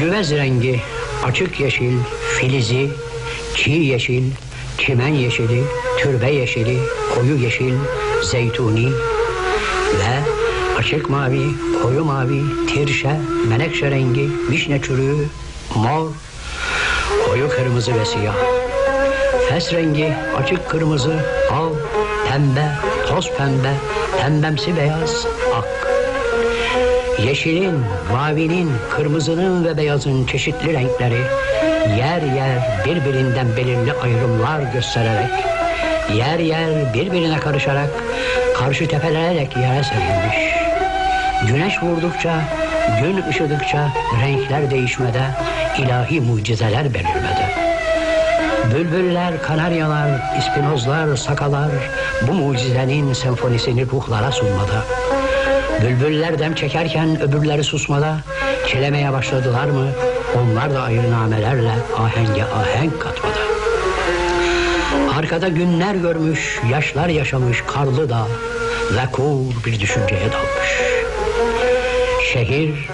Güvez rengi, açık yeşil, filizi, çiğ yeşil, çimen yeşili, türbe yeşili, koyu yeşil, zeytuni ve açık mavi, koyu mavi, tirşe, menekşe rengi, vişne çürüğü, mor, koyu kırmızı ve siyah. Fes rengi, açık kırmızı, al, pembe, toz pembe, pembemsi beyaz, ak. Yeşilin, mavinin, kırmızının ve beyazın çeşitli renkleri yer yer birbirinden belirli ayrımlar göstererek yer yer birbirine karışarak karşı tepelerek yere serilmiş. Güneş vurdukça, gün ışıdıkça renkler değişmede, ilahi mucizeler belirmede. Bülbüller, kanaryalar, ispinozlar, sakalar bu mucizenin senfonisini ruhlara sunmada. Bülbüller dem çekerken öbürleri susmada çilemeye başladılar mı onlar da ayrı namelerle ahenge ahenk katmada. Arkada günler görmüş, yaşlar yaşamış karlı da vekur bir düşünceye dalmış. Şehir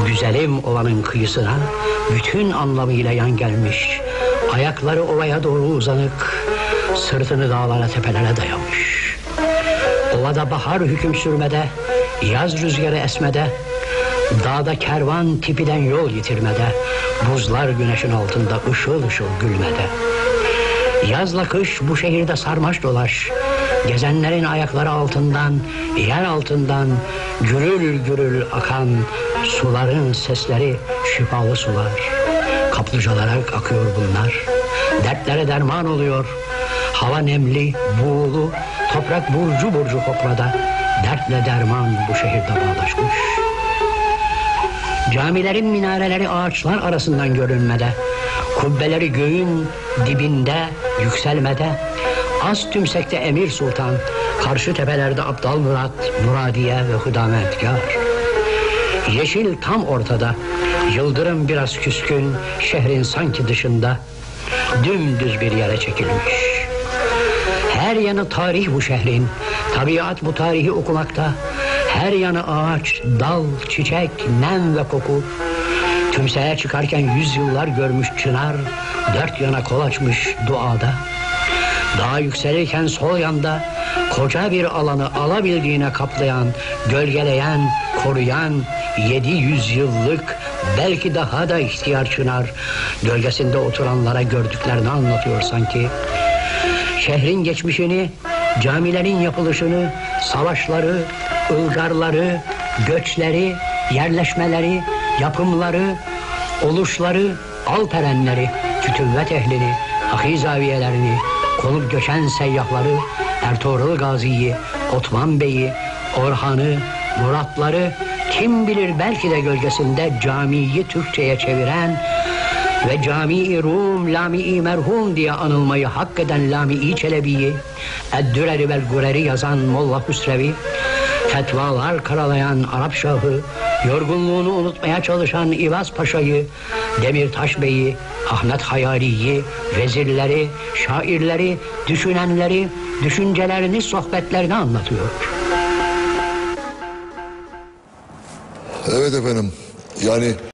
bu güzelim ovanın kıyısına bütün anlamıyla yan gelmiş. Ayakları ovaya doğru uzanık, sırtını dağlara tepelere dayamış. Ovada bahar hüküm sürmede, yaz rüzgarı esmede, dağda kervan tipiden yol yitirmede, buzlar güneşin altında ışıl ışıl gülmede. Yazla kış bu şehirde sarmaş dolaş, gezenlerin ayakları altından, yer altından gürül gürül akan suların sesleri şifalı sular. Kaplıcalara akıyor bunlar, dertlere derman oluyor. Hava nemli, buğulu, toprak burcu burcu koklada, dertle derman bu şehirde bağdaşmış. Camilerin minareleri ağaçlar arasından görünmede, kubbeleri göğün dibinde yükselmede, az tümsekte Emir Sultan, karşı tepelerde Abdal Murat, Muradiye ve Hudametgâr. Yeşil tam ortada, yıldırım biraz küskün, şehrin sanki dışında, dümdüz bir yere çekilmiş. Her yanı tarih bu şehrin, tabiat bu tarihi okumakta, her yanı ağaç, dal, çiçek, nem ve koku. Tümseye çıkarken yüzyıllar görmüş çınar, dört yana kol açmış duada. Daha yükselirken sol yanda koca bir alanı alabildiğine kaplayan, gölgeleyen, koruyan yedi yüzyıllık belki daha da ihtiyar çınar gölgesinde oturanlara gördüklerini anlatıyor sanki. Şehrin geçmişini, camilerin yapılışını, savaşları, ılgarları, göçleri, yerleşmeleri, yapımları, oluşları, alperenleri, fütüvvet ehlini, hakizaviyelerini, kolup göçen seyyahları, Ertuğrul Gazi'yi, Osman Bey'i, Orhan'ı, Muratları, kim bilir belki de gölgesinde camiyi Türkçe'ye çeviren ve Cami-i Rum, Lami-i Merhum diye anılmayı hak eden Lami-i Çelebi'yi, Eddüreri vel Gureri yazan Molla Hüsrevi, fetvalar karalayan Arap Şahı, yorgunluğunu unutmaya çalışan İvaz Paşa'yı, Demirtaş Bey'i, Ahmet Hayali'yi, vezirleri, şairleri, düşünenleri, düşüncelerini, sohbetlerini anlatıyor. Evet efendim. Yani